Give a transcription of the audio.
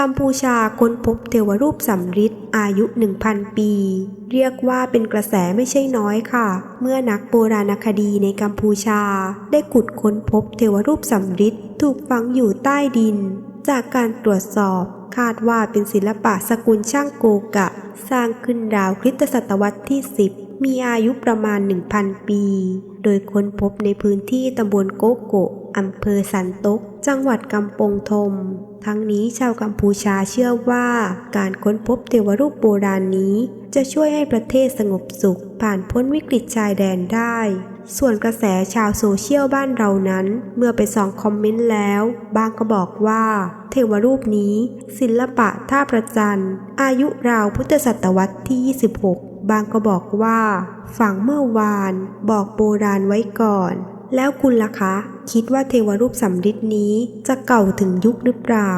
กัมพูชาค้นพบเทวรูปสำริดอายุ 1,000 ปี เรียกว่าเป็นกระแสไม่ใช่น้อยค่ะ เมื่อนักโบราณคดีในกัมพูชา ได้ขุดค้นพบเทวรูปสำริดถูกฝังอยู่ใต้ดิน จากการตรวจสอบคาดว่าเป็นศิลปะสกุลช่างโกกะ สร้างขึ้นราวคริสตศตวรรษที่ 10 มีอายุประมาณ 1,000 ปี โดยค้นพบในพื้นที่ตำบลโกโกะ อำเภอสันตกจังหวัดกำปงทม ทั้งนี้ชาวกัมพูชาเชื่อว่าการค้นพบเทวรูปโบราณนี้ จะช่วยให้ประเทศสงบสุข ผ่านพ้นวิกฤตชายแดนได้ ส่วนกระแสชาวโซเชียลบ้านเรานั้น เมื่อไปส่องคอมเมนต์แล้ว บางก็บอกว่า เทวรูปนี้ ศิลปะท่าประจันอายุราวพุทธศตวรรษที่ 26บางก็บอกว่า ฝังเมื่อวาน บอกโบราณไว้ก่อน แล้วคุณล่ะคะ คิดว่าเทวรูปสำริดนี้จะเก่าถึงยุคหรือเปล่า